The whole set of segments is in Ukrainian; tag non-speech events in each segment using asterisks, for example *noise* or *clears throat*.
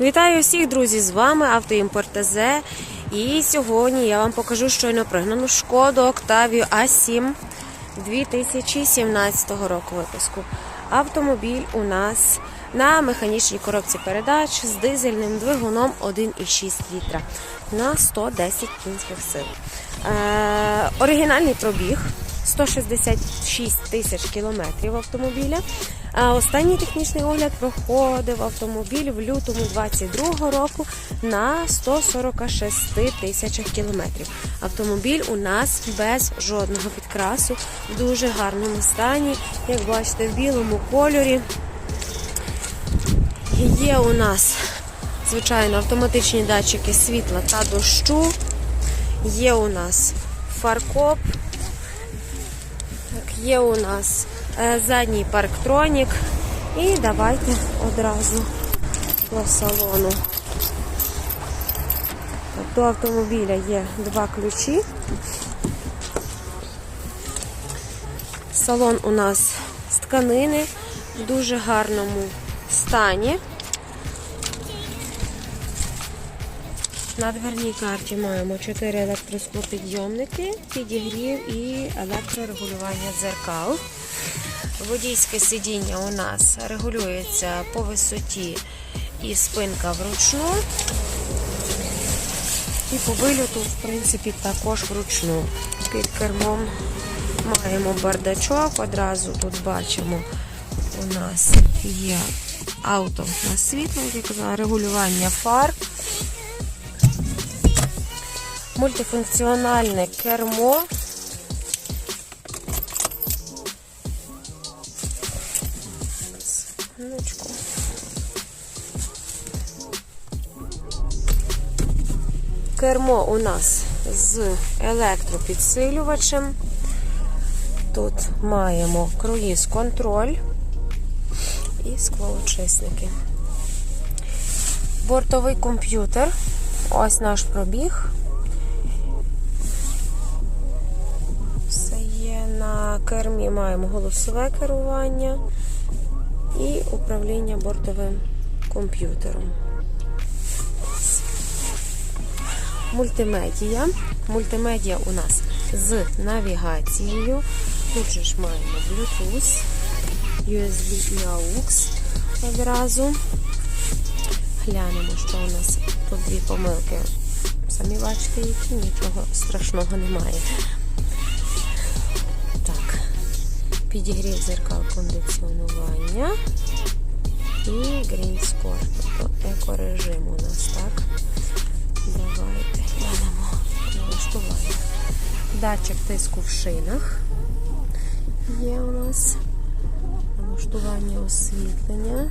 Вітаю всіх, друзі! З вами Автоімпорт ТЗ. І сьогодні я вам покажу щойно пригнану шкоду Octavia A7 2017 року випуску. Автомобіль у нас на механічній коробці передач з дизельним двигуном 1,6 літра на 110 кінських сил. Е, оригінальний пробіг 166 тисяч кілометрів автомобіля. Останній технічний огляд проходив автомобіль в лютому 22 року на 146 тисячах кілометрів. Автомобіль у нас без жодного підкрасу, в дуже гарному стані. Як бачите, в білому кольорі. Є у нас, звичайно, автоматичні датчики світла та дощу. Є у нас фаркоп. Так, є у нас задній парктронік. І давайте одразу по салону. До автомобіля є два ключі. Салон у нас з тканини в дуже гарному стані. На дверній карті маємо 4 електросклопідйомники, підігрів і електрорегулювання дзеркал. Водійське сидіння у нас регулюється по висоті і спинка вручну. І по вильоту, в принципі, також вручну. Під кермом маємо бардачок, одразу тут бачимо, у нас є ауто на світло, як казала, регулювання фар. Мультифункціональне кермо. Секундочку. Кермо у нас з електропідсилювачем. Тут маємо круїз контроль і склоочисники. Бортовий комп'ютер. Ось наш пробіг. Все є на кермі маємо голосове керування і управління бортовим комп'ютером. Мультимедія. Мультимедіа у нас з навігацією. Тут же ж маємо Bluetooth, USB і AUX одразу. Глянемо, що у нас тут дві помилки. Самі бачите, які нічого страшного немає. Підігрів зеркал кондиціонування і Green Score, тобто екорежим у нас, так? Давайте глянемо налаштування. Датчик тиску в шинах є у нас. Налаштування освітлення.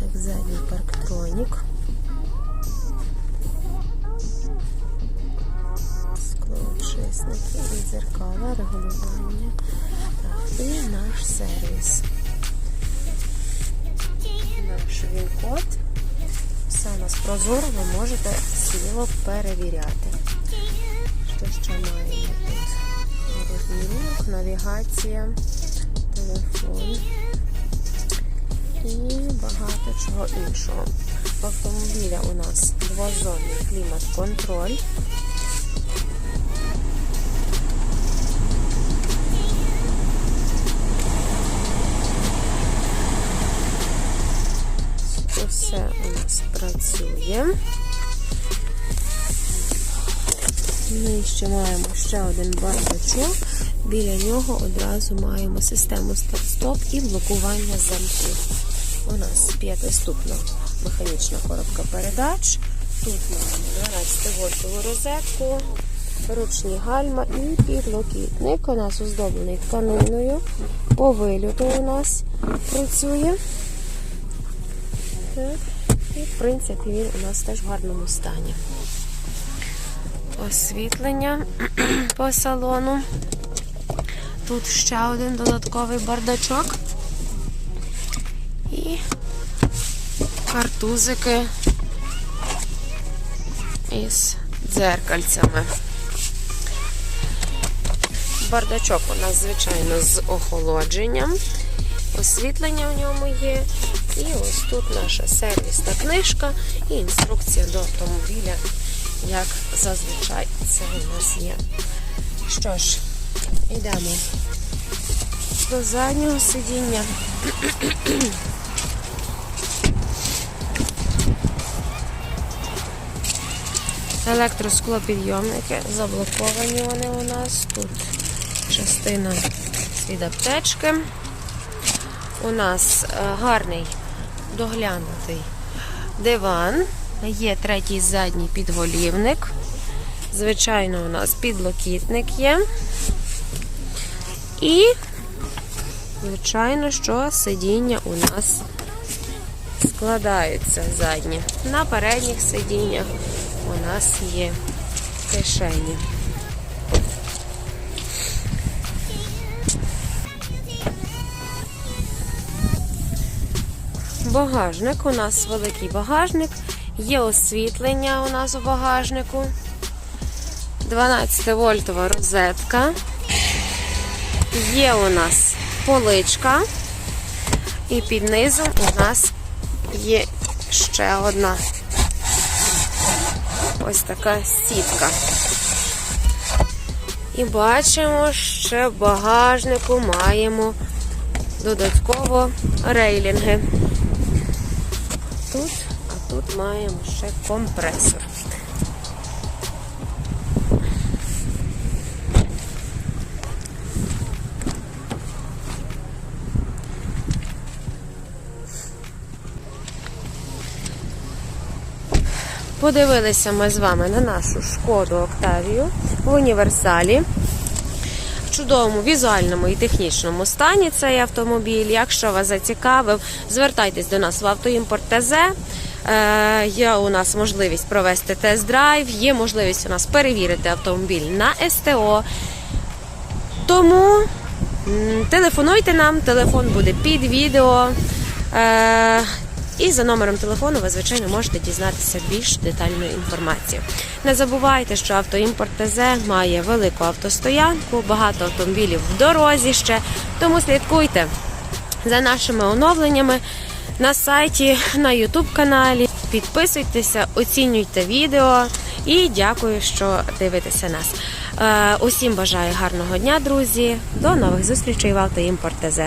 Так, задній парктронік. Регулювання. Так, і наш сервіс. Наш він-код. Все у нас прозоро, ви можете сміло перевіряти. Що ще маємо тут? Розмірунок, навігація, телефон і багато чого іншого. В автомобіля у нас двозонний клімат-контроль. Ми ще маємо ще один бардачок. Біля нього одразу маємо систему старт-стоп і блокування замків. У нас п'ятиступна механічна коробка передач. Тут маємо 12 вольтову розетку, ручні гальма і підлокітник. У нас оздоблений тканиною. По вильоту у нас працює. Так. І, в принципі, він у нас теж в гарному стані. Освітлення *clears throat* по салону. Тут ще один додатковий бардачок. І картузики із дзеркальцями. Бардачок у нас, звичайно, з охолодженням. Освітлення в ньому є. І ось тут наша сервісна книжка і інструкція до автомобіля, як зазвичай це у нас є. Що ж, йдемо до заднього сидіння. *clears throat* Електросклопідйомники, заблоковані вони у нас. Тут частина від аптечки. У нас е, гарний доглянутий диван. Є третій задній підголівник. Звичайно, у нас підлокітник є. І, звичайно, що сидіння у нас складаються задні. На передніх сидіннях у нас є кишені. Багажник. У нас великий багажник. Є освітлення у нас у багажнику. 12 вольтова розетка. Є у нас поличка. І під низом у нас є ще одна ось така сітка. І бачимо, що в багажнику маємо додатково рейлінги. Тут, а тут маємо ще компресор. Подивилися ми з вами на нашу шкоду Октавію в універсалі. Чудовому візуальному і технічному стані цей автомобіль. Якщо вас зацікавив, звертайтесь до нас в автоімпорт ТЗ. Е, Є у нас можливість провести тест-драйв, є можливість у нас перевірити автомобіль на СТО. Тому телефонуйте нам, телефон буде під відео. І за номером телефону ви, звичайно, можете дізнатися більш детальну інформацію. Не забувайте, що автоімпорт ТЗ має велику автостоянку, багато автомобілів в дорозі ще. Тому слідкуйте за нашими оновленнями на сайті, на Ютуб каналі. Підписуйтеся, оцінюйте відео і дякую, що дивитеся нас. Е, Усім бажаю гарного дня, друзі. До нових зустрічей в автоімпорт ТЗ.